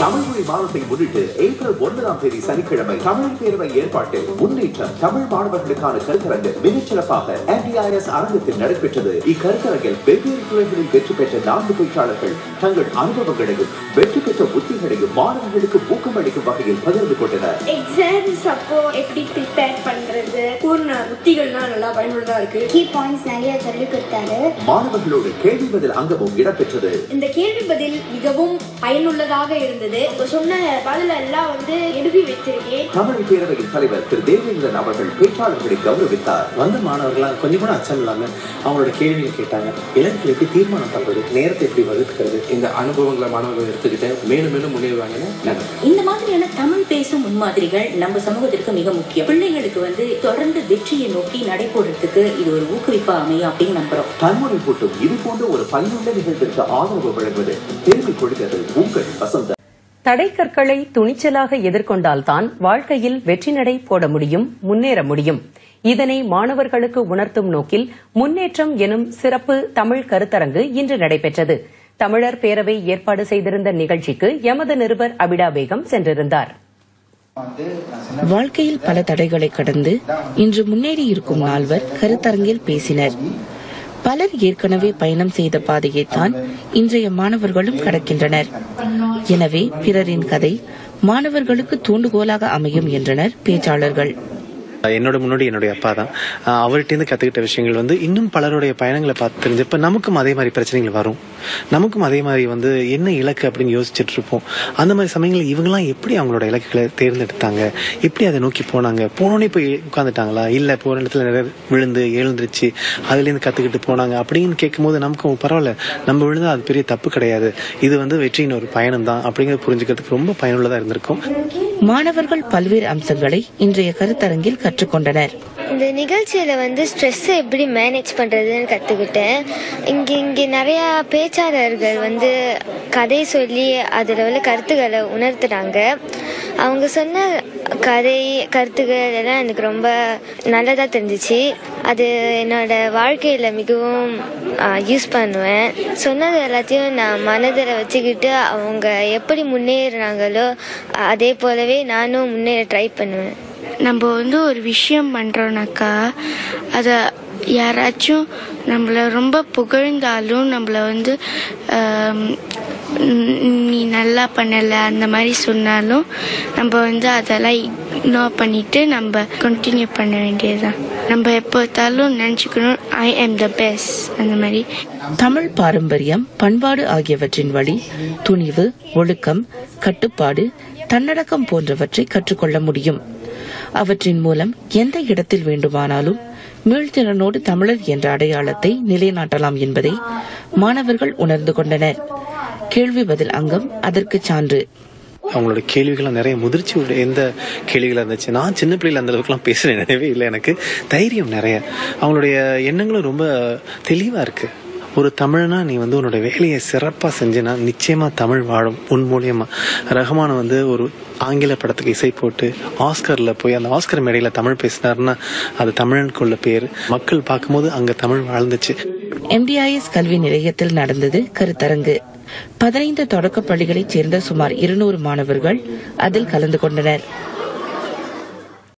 தமிழ்மொழி மாதத்தை முன்னிட்டு ஏப்ரல் ஒன்பதாம் தேதி சனிக்கிழமை தமிழ் பேரவை ஏற்பாட்டில் முன்னேற்றம் தமிழ் மாணவர்களுக்கான கருத்தரங்கு மிகச்சிறப்பாக என்டிஆர்எஸ் அரங்கத்தில் நடைபெற்றது. இக்கருத்தரங்கில் வெவ்வேறு துறைகளில் வெற்றி பெற்ற நான்கு பேச்சாளர்கள் தங்கள் அனுபவங்களையும் வெற்றி பெற்ற உத்திகளையும் மாணவர்களுக்கு ஊக்கமளிக்கும் வகையில் பகிர்ந்து கொண்டனர். கூறின உத்திகள்லாம் நல்லா பயனுள்ளதா இருக்கு. கீ பாயிண்ட்ஸ் நிறைய சொல்லி கொடுத்தாரு. மாணவர்களோடு கேள்வி பதில் அங்கமும் இடம்பெற்றது. இந்த கேள்வி பதில் மிகவும் பயனுள்ளதாக இருந்தது. உங்க சொன்ன பதில எல்லாம் வந்து எழுதி வச்சிருக்கேன். தமிழ் பேரவையின் தலைவர் திரு தேவேந்திரன் அவர்கள் பேச்சாளர்களை கௌரவித்தார். வந்த மாணவர்களாம் கொஞ்சம் கூட அச்சம் இல்லாம அவங்களோட கேள்விகள் கேட்டாங்க. இலக்கு எப்படி தீர்மானம் பண்றது நேரத்தை எப்படி வகுக்கிறது இந்த அனுபவங்களை மாணவர்கள் எடுத்துக்கிட்டு மேலும் மேலும் முன்னேறுவாங்கன்னு இந்த மாதிரியான தமிழ் முன்மாதிரிகள் நம்ம சமூகத்திற்கு மிக முக்கியம். பிள்ளைங்களுக்கு வந்து தொடர்ந்து வெற்றியை நோக்கி நடைபோடுறதுக்கு இது ஒரு ஊக்குவிப்பா அமையும் அப்படின்னு நம்புறோம். தன்முனை கூட்டும் இது போன்ற ஒரு பயனுள்ள நிகழ்விற்கு ஆதரவு வழங்குவது பெருமை கொள்கிறது உங்கள் வசந்த. தடைக்கற்களை துணிச்சலாக எதிர்கொண்டால்தான் வாழ்க்கையில் வெற்றி நடை போட முடியும் முன்னேற முடியும். இதனை மாணவர்களுக்கு உணர்த்தும் நோக்கில் முன்னேற்றம் எனும் சிறப்பு தமிழ் கருத்தரங்கு இன்று நடைபெற்றது. தமிழர் பேரவை ஏற்பாடு செய்திருந்த நிகழ்ச்சிக்கு எமது நிருபர் அபிடா பேகம் சென்றிருந்தார். வாழ்க்கையில் பல தடைகளை கடந்து இன்று முன்னேறி இருக்கும் நால்வர் கருத்தரங்கில் பேசினர். பலர் ஏற்கனவே பயணம் செய்த பாதையைத்தான் இன்றைய மாணவர்களும் கடக்கின்றனர். எனவே பிறரின் கதை மாணவர்களுக்கு தூண்டுகோலாக அமையும் என்றனர் பேச்சாளர்கள். என்னோட முன்னாடி என்னுடைய அப்பா தான். ஆஹ் அவர்கிட்டேருந்து கத்துக்கிட்ட விஷயங்கள் வந்து இன்னும் பலருடைய பயணங்களை பார்த்து தெரிஞ்சப்ப நமக்கும் அதே மாதிரி பிரச்சனைகள் வரும். நமக்கும் அதே மாதிரி வந்து என்ன இலக்கு அப்படின்னு யோசிச்சுட்டு இருப்போம் அந்த மாதிரி சமயங்களில் இவங்கெல்லாம் எப்படி அவங்களோட இலக்குகளை தேர்ந்தெடுத்தாங்க? எப்படி அதை நோக்கி போனாங்க? போனோடனே போய் உட்காந்துட்டாங்களா இல்லை போகிற இடத்துல நிறைய விழுந்து எழுந்துருச்சு அதுலேருந்து கத்துக்கிட்டு போனாங்க அப்படின்னு கேட்கும்போது நமக்கு பரவாயில்ல. நம்ம விழுந்தா அது பெரிய தப்பு கிடையாது. இது வந்து வெற்றியின் ஒரு பயணம் தான் அப்படிங்கிறத புரிஞ்சுக்கிறதுக்கு ரொம்ப பயனுள்ளதா இருந்திருக்கும். மாணவர்கள் பல்வேறு அம்சங்களை இன்றைய கருத்தரங்கில் கற்றுக்கொண்டனர். இந்த நிகழ்ச்சியில் வந்து ஸ்ட்ரெஸ்ஸை எப்படி மேனேஜ் பண்ணுறதுன்னு கற்றுக்கிட்டேன் இங்கே இங்கே நிறையா பேச்சாளர்கள் வந்து கதை சொல்லி அதில் உள்ள கருத்துக்களை உணர்த்துறாங்க. அவங்க சொன்ன கதை கருத்துக்கள் எல்லாம் எனக்கு ரொம்ப நல்லதாக தெரிஞ்சிச்சு. அது என்னோட வாழ்க்கையில் மிகவும் யூஸ் பண்ணுவேன். சொன்னது எல்லாத்தையும் நான் மனதில் வச்சுக்கிட்டு அவங்க எப்படி முன்னேறினாங்களோ அதே போலவே நானும் முன்னேற ட்ரை பண்ணுவேன். நம்ம வந்து ஒரு விஷயம் பண்ணுறோனாக்கா அதை யாராச்சும் நம்மளை ரொம்ப புகழ்ந்தாலும் நம்மளை வந்து நீ நல்லா பண்ணலை அந்த மாதிரி சொன்னாலும் நம்ம வந்து அதெல்லாம் இக்னோர் பண்ணிட்டு நம்ம கண்டினியூ பண்ண வேண்டியதுதான். நம்ம எப்போ பார்த்தாலும் நினச்சிக்கணும் ஐ ஆம் த பெஸ்ட் அந்த மாதிரி. தமிழ் பாரம்பரியம் பண்பாடு ஆகியவற்றின் வழி துணிவு ஒழுக்கம் கட்டுப்பாடு தன்னடக்கம் போன்றவற்றை கற்றுக்கொள்ள முடியும். அவற்றின் மூலம் எந்த இடத்தில் வேண்டுமானாலும் மீள்திறனோடு தமிழர் என்ற அடையாளத்தை நிலைநாட்டலாம் என்பதை மாணவர்கள் உணர்ந்து கொண்டனர். கேள்வி பதில் அங்கம் அதற்கு சான்று. அவங்களோட கேள்விகள்லாம் நிறைய முதிர்ச்சி உள்ள எந்த கேள்விகளா இருந்துச்சு? நான் சின்ன பிள்ளையில அந்த அளவுக்குலாம் பேச நினைவே இல்லை எனக்கு. தைரியம் நிறைய. அவங்களுடைய எண்ணங்களும் ரொம்ப தெளிவா இருக்கு. ஒரு தமிழனா நீ வந்து உன்னோட வேலையை சிறப்பாக செஞ்சேன்னா நிச்சயமா தமிழ் வாழும். உன் மூலியமா. ரஹ்மான் வந்து ஒரு ஆங்கில படத்துக்கு இசை போட்டு ஆஸ்கர்ல போய் அந்த ஆஸ்கர் மேடையில தமிழ் பேசினாருன்னா அது தமிழனுக்குள்ள பேர். மக்கள் பார்க்கும்போது அங்க தமிழ் வாழ்ந்துச்சு. எம்டிஐஎஸ் கல்வி நிலையத்தில் நடந்தது கருத்தரங்கு. பதினைந்து தொடக்கப் பள்ளிகளைச் சேர்ந்த சுமார் இருநூறு மாணவர்கள் அதில் கலந்து கொண்டனர்.